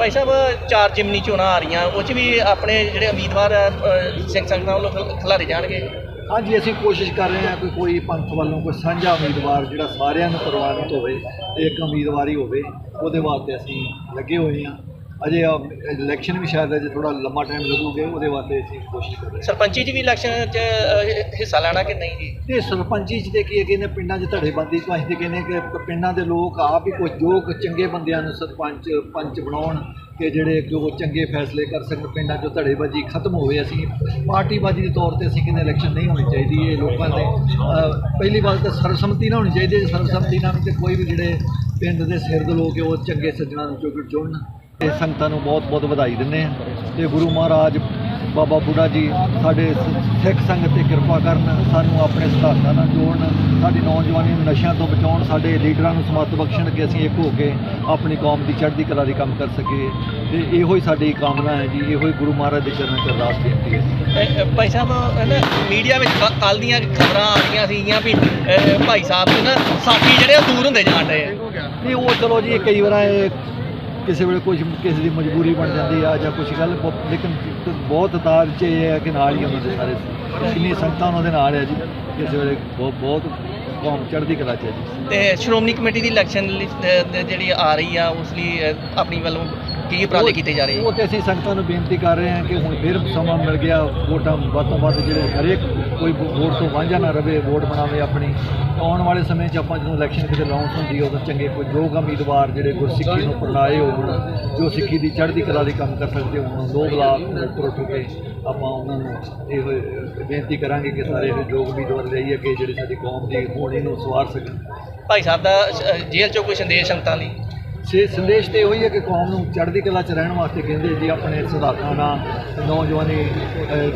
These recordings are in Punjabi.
ਭਾਈ ਸਾਹਿਬ ਚਾਰ ਜਿਮਨੀ ਚੋਣਾਂ ਆ ਰਹੀਆਂ ਉਹ 'ਚ ਵੀ ਆਪਣੇ ਜਿਹੜੇ ਉਮੀਦਵਾਰ ਆ, ਅ, ਸਿੰਘ ਸੰਗਤਾਂ ਵੱਲੋਂ ਖਿਲ- ਖਿਲਾਰੇ ਜਾਣਗੇ? ਹਾਂਜੀ ਅਸੀਂ ਕੋਸ਼ਿਸ਼ ਕਰ ਰਹੇ ਹਾਂ ਕਿ ਕੋਈ ਪੰਥ ਵੱਲੋਂ ਕੋਈ ਸਾਂਝਾ ਉਮੀਦਵਾਰ ਜਿਹੜਾ ਸਾਰਿਆਂ ਨੂੰ ਪ੍ਰਵਾਨਿਤ ਹੋਵੇ ਤੇ ਇੱਕ ਉਮੀਦਵਾਰੀ ਹੋਵੇ ਉਹਦੇ ਵਾਸਤੇ ਅਸੀਂ ਲੱਗੇ ਹੋਏ ਹਾਂ। ਅਜੇ ਇਲੈਕਸ਼ਨ ਵੀ ਸ਼ਾਇਦ ਅਜੇ ਥੋੜਾ ਲੰਮਾ ਟਾਈਮ ਲੱਗੂਗਾ ਉਹਦੇ ਵਾਸਤੇ ਅਸੀਂ ਕੋਸ਼ਿਸ਼ ਕਰ ਰਹੇ ਹਾਂ। ਸਰਪੰਚੀ 'ਚ ਵੀ ਇਲੈਕਸ਼ਨ 'ਚ ਹਿੱਸਾ ਲੈਣਾ ਕਿ ਨਹੀਂ ਜੀ? ਤੇ ਸਰਪੰਚੀ ਚ ਤੇ ਕੀ ਹੈ ਕਿ ਇਹਨੇ ਪਿੰਡਾਂ 'ਚ ਧੜੇਬੰਦੀ ਤੋਂ ਅਸੀਂ ਕਹਿੰਦੇ ਕਿ ਪਿੰਡਾਂ ਦੇ ਲੋਕ ਆਪ ਹੀ ਕੁਝ ਜੋ ਚੰਗੇ ਬੰਦਿਆਂ ਨੂੰ ਸਰਪੰਚ ਪੰਚ ਬਣਾਉਣ ਕਿ ਜਿਹੜੇ ਕਿ ਉਹ ਚੰਗੇ ਫੈਸਲੇ ਕਰ ਸਕਣ ਪਿੰਡਾਂ 'ਚੋਂ ਧੜੇਬਾਜ਼ੀ ਖਤਮ ਹੋਵੇ ਅਸੀਂ ਪਾਰਟੀਬਾਜ਼ੀ ਦੇ ਤੌਰ ਤੇ ਅਸੀਂ ਕਹਿੰਦੇ ਇਲੈਕਸ਼ਨ ਨਹੀਂ ਹੋਣੀ ਚਾਹੀਦੀ ਇਹ ਲੋਕਾਂ ਦੇ ਪਹਿਲੀ ਗੱਲ ਤਾਂ ਸਰਬਸੰਮਤੀ ਨਾਲ ਹੋਣੀ ਚਾਹੀਦੀ ਹੈ ਸਰਬਸੰਮਤੀ ਨਾਲ ਤੇ ਕੋਈ ਵੀ ਜਿਹੜੇ ਪਿੰਡ ਦੇ ਸਿਰ ਦੇ ਲੋਕ ਹੈ ਉਹ ਚੰਗੇ ਸੱਜਣਾ ਨੂੰ ਚੁਣ ਚੁਣਨ ਤੇ ਸੰਗਤਾਂ ਨੂੰ ਬਹੁਤ ਬਹੁਤ ਵਧਾਈ ਦਿੰਦੇ ਹਾਂ। ਤੇ ਗੁਰੂ ਮਹਾਰਾਜ ਬਾਬਾ ਬੁੱਢਾ ਜੀ ਸਾਡੇ ਸਿੱਖ ਸੰਗਤ ਤੇ ਕਿਰਪਾ ਕਰਨ ਸਾਨੂੰ ਆਪਣੇ ਸਿਧਾਂਤਾਂ ਨਾਲ ਜੋੜਨ ਸਾਡੀ ਨੌਜਵਾਨੀ ਨੂੰ ਨਸ਼ਿਆਂ ਤੋਂ ਬਚਾਉਣ ਸਾਡੇ ਲੀਡਰਾਂ ਨੂੰ ਸਮੱਤ ਬਖਸ਼ਣ ਕਿ ਅਸੀਂ ਇੱਕ ਹੋ ਕੇ ਆਪਣੀ ਕੌਮ ਦੀ ਚੜ੍ਹਦੀ ਕਲਾ ਦੀ ਕੰਮ ਕਰ ਸਕੀਏ। ਤੇ ਇਹੋ ਹੀ ਸਾਡੀ ਕਾਮਨਾ ਹੈ ਜੀ ਇਹੋ ਹੀ ਗੁਰੂ ਮਹਾਰਾਜ ਦੇ ਚਰਨਾਂ 'ਚ ਅਰਦਾਸ ਬੇਨਤੀ ਹੈ। ਭਾਈ ਸਾਹਿਬ ਨਾ ਮੀਡੀਆ ਵਿੱਚ ਕੱਲ ਦੀਆਂ ਖਬਰਾਂ ਆ ਰਹੀਆਂ ਸੀਗੀਆਂ ਵੀ ਭਾਈ ਸਾਹਿਬ ਨਾ ਸਾਥੀ ਜਿਹੜੇ ਦੂਰ ਹੁੰਦੇ ਜਾਣ ਰਹੇ ਆ। ਨਹੀਂ ਉਹ ਚਲੋ ਜੀ ਕਈ ਵਾਰ ਇਹ ਕਿਸੇ ਵੇਲੇ ਕੁਝ ਕਿਸੇ ਦੀ ਮਜਬੂਰੀ ਬਣ ਜਾਂਦੀ ਆ ਜਾਂ ਕੁਝ ਗੱਲ ਬ- ਲੇਕਿਨ ਬਹੁਤ ਤਾਰ ਚ ਇਹ ਹੈ ਕਿ ਨਾਲ ਹੀ ਉਹਨਾਂ ਦੇ ਸਾਰੇ ਕਿੰਨੀ ਸੰਗਤਾਂ ਉਹਨਾਂ ਦੇ ਨਾਲ ਹੈ ਜੀ। ਕਿਸੇ ਵੇਲੇ ਬਹੁਤ ਬਹੁਤ ਕੌਮ ਚੜ੍ਹਦੀ ਕਲਾ ਚ ਹੈ ਜੀ। ਤੇ ਸ਼੍ਰੋਮਣੀ ਕਮੇਟੀ ਦੀ ਇਲੈਕਸ਼ਨ ਲਿਸਟ ਜਿਹੜੀ ਆ ਰਹੀ ਆ ਉਸ ਲਈ ਅ, ਆਪਣੀ ਵੱਲੋਂ ਕੀ ਉਪਰਾਲੇ ਕੀਤੇ ਜਾ ਰਹੇ ਉਹ ਤੇ ਅਸੀਂ ਸੰਗਤਾਂ ਨੂੰ ਬੇਨਤੀ ਕਰ ਰਹੇ ਹਾਂ ਕਿ ਹੁਣ ਫਿਰ ਸਮਾਂ ਮਿਲ ਗਿਆ ਵੋਟਾਂ ਵੱਧ ਤੋਂ ਵੱਧ ਜਿਹੜੇ ਹਰੇਕ ਕੋਈ ਵੋਟ ਤੋਂ ਵਾਂਝਾ ਨਾ ਰਵੇ ਵੋਟ ਬਣਾਵੇ ਆਪਣੀ। ਆਉਣ ਵਾਲੇ ਸਮੇਂ 'ਚ ਆਪਾਂ ਜਦੋਂ ਇਲੈਕਸ਼ਨ ਕਿਤੇ ਲਾਉਂਸ ਹੁੰਦੀ ਹੈ ਉਦੋਂ ਚੰਗੇ ਕੋਈ ਯੋਗ ਉਮੀਦਵਾਰ ਜਿਹੜੇ ਗੁਰਸਿੱਖੀ ਨੂੰ ਪਰਨਾਏ ਹੋਣ ਜੋ ਸਿੱਖੀ ਦੀ ਚੜ੍ਹਦੀ ਕਲਾ ਦੀ ਕੰਮ ਕਰ ਸਕਦੇ ਹੋਣ ਲੋਕ ਲਾਭ ਉੱਪਰ ਉੱਠ ਕੇ ਆਪਾਂ ਉਹਨਾਂ ਨੂੰ ਇਹ ਬੇਨਤੀ ਕਰਾਂਗੇ ਕਿ ਸਾਰੇ ਯੋਗ ਉਮੀਦਵਾਰ ਲਈ ਅੱਗੇ ਜਿਹੜੀ ਸਾਡੀ ਕੌਮ ਦੀ ਹੋਣੀ ਨੂੰ ਸਵਾਰ ਸਕਣ। ਭਾਈ ਸਾਹਿਬ ਦਾ ਜੇਲ੍ਹ ਚੋਂ ਕੋਈ ਸੰਦੇਸ਼ ਸੰਗਤਾਂ ਲਈ? ਸੇ ਸੰਦੇਸ਼ ਤੇ ਇਹੋ ਹੀ ਹੈ ਕਿ ਕੌਮ ਨੂੰ ਚੜ੍ਹਦੀ ਕਲਾ 'ਚ ਰਹਿਣ ਵਾਸਤੇ ਕਹਿੰਦੇ ਜੀ ਆਪਣੇ ਸਿਧਾਂਤਾਂ ਨਾਲ ਨੌਜਵਾਨੀ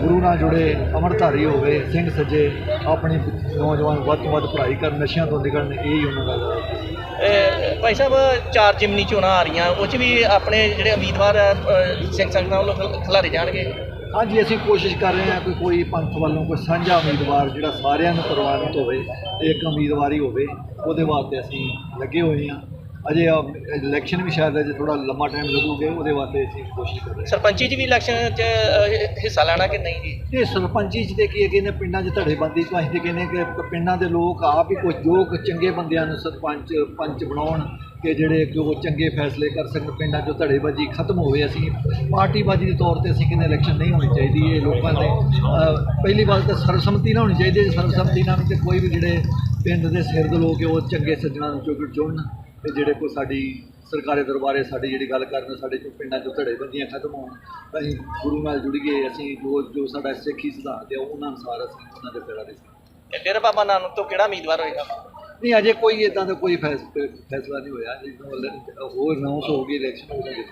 ਗੁਰੂ ਨਾਲ ਜੁੜੇ ਅਮਰਧਾਰੀ ਹੋਵੇ ਸਿੰਘ ਸੱਜੇ ਆਪਣੀ ਨੌਜਵਾਨ ਵੱਧ ਤੋਂ ਵੱਧ ਪੜ੍ਹਾਈ ਕਰਨ ਨਸ਼ਿਆਂ ਤੋਂ ਨਿਕਲਣ ਇਹ ਹੀ ਉਹਨਾਂ ਦਾ ਭਾਈ ਸਾਹਿਬ ਚਾਰ ਜਿਮਨੀ ਚੋਣਾਂ ਆ ਰਹੀਆਂ ਉਹ 'ਚ ਵੀ ਆਪਣੇ ਜਿਹੜੇ ਉਮੀਦਵਾਰ ਸਿੰਘ ਸੰਗਤਾਂ ਵੱਲੋਂ ਖਿਲ- ਖਿਲਾਰੇ ਜਾਣਗੇ? ਹਾਂਜੀ ਅਸੀਂ ਕੋਸ਼ਿਸ਼ ਕਰ ਰਹੇ ਹਾਂ ਕਿ ਕੋਈ ਪੰਥ ਵੱਲੋਂ ਕੋਈ ਸਾਂਝਾ ਉਮੀਦਵਾਰ ਜਿਹੜਾ ਸਾਰਿਆਂ ਨੂੰ ਪ੍ਰਵਾਨਿਤ ਹੋਵੇ ਇੱਕ ਉਮੀਦਵਾਰੀ ਹੋਵੇ ਉਹਦੇ ਵਾਸਤੇ ਅਸੀਂ ਲੱਗੇ ਹੋਏ ਹਾਂ। ਅਜੇ ਇਲੈਕਸ਼ਨ ਵੀ ਸ਼ਾਇਦ ਅਜੇ ਥੋੜਾ ਲੰਮਾ ਟਾਈਮ ਲੱਗੂਗਾ ਉਹਦੇ ਵਾਸਤੇ ਅਸੀਂ ਕੋਸ਼ਿਸ਼ ਕਰ ਰਹੇ ਹਾਂ। ਸਰਪੰਚੀ 'ਚ ਵੀ ਇਲੈਕਸ਼ਨ 'ਚ ਹਿੱਸਾ ਲੈਣਾ ਕਿ ਨਹੀਂ ਜੀ? ਤੇ ਸਰਪੰਚੀ ਚ ਤੇ ਕੀ ਹੈ ਕਿ ਇਹਨੇ ਪਿੰਡਾਂ 'ਚ ਧੜੇਬੰਦੀ ਤੋਂ ਅਸੀਂ ਕਹਿੰਦੇ ਕਿ ਪਿੰਡਾਂ ਦੇ ਲੋਕ ਆਪ ਹੀ ਕੁਝ ਜੋ ਕੁ ਚੰਗੇ ਬੰਦਿਆਂ ਨੂੰ ਸਰਪੰਚ ਪੰਚ ਬਣਾਉਣ ਕਿ ਜਿਹੜੇ ਕਿ ਉਹ ਚੰਗੇ ਫੈਸਲੇ ਕਰ ਸਕਣ ਪਿੰਡਾਂ 'ਚੋਂ ਧੜੇਬਾਜ਼ੀ ਖਤਮ ਹੋਵੇ ਅਸੀਂ ਪਾਰਟੀਬਾਜ਼ੀ ਦੇ ਤੌਰ ਤੇ ਅਸੀਂ ਕਹਿੰਦੇ ਇਲੈਕਸ਼ਨ ਨਹੀਂ ਹੋਣੀ ਚਾਹੀਦੀ ਇਹ ਲੋਕਾਂ ਦੇ ਪਹਿਲੀ ਗੱਲ ਤਾਂ ਸਰਬਸੰਮਤੀ ਨਾਲ ਹੋਣੀ ਚਾਹੀਦੀ ਹੈ ਸਰਬਸੰਮਤੀ ਨਾਲ ਤੇ ਕੋਈ ਵੀ ਜਿਹੜੇ ਪਿੰਡ ਦੇ ਸਿਰ ਦੇ ਲੋਕ ਹੈ ਉਹ ਚੰਗੇ ਸੱਜਣਾ ਨੂੰ ਚੁਣ ਚੁਣਨ ਤੇ ਜਿਹੜੇ ਕੋਈ ਸਾਡੀ ਸਰਕਾਰੀ ਦਰਬਾਰੇ ਸਾਡੀ ਜਿਹੜੀ ਗੱਲ ਕਰਨ ਸਾਡੇ ਚੋਂ ਪਿੰਡਾਂ ਚੋਂ ਧੜੇਬੰਦੀਆਂ ਖਤਮ ਹੋਣ ਅਸੀਂ ਗੁਰੂ ਨਾਲ ਜੁੜ ਗਏ ਅਸੀਂ ਜੋ ਜੋ ਸਾਡਾ ਸਿੱਖੀ ਸਿਧਾਂਤ ਹੈ ਉਹਨਾਂ ਅਨੁਸਾਰ ਅਸੀਂ ਉਹਨਾਂ ਦੇ ਪੈਰਾਂ ਦੇ ਤੇ ਡੇਰਾ ਬਾਬਾ ਨਾਨਕ ਤੋਂ ਕਿਹੜਾ ਉਮੀਦਵਾਰ ਹੋਏਗਾ? ਨਹੀਂ ਅਜੇ ਕੋਈ ਇਦਾਂ ਦਾ ਕੋਈ ਫੈਸ- ਫੈਸਲਾ ਨਹੀਂ ਹੋਇਆ ਜਦੋਂ ਹੋਰ ਅਨਾਉਂਸ ਹੋਊਗੀ ਇਲੈਕਸ਼ਨ ਹੋ ਜਾਏਗੀ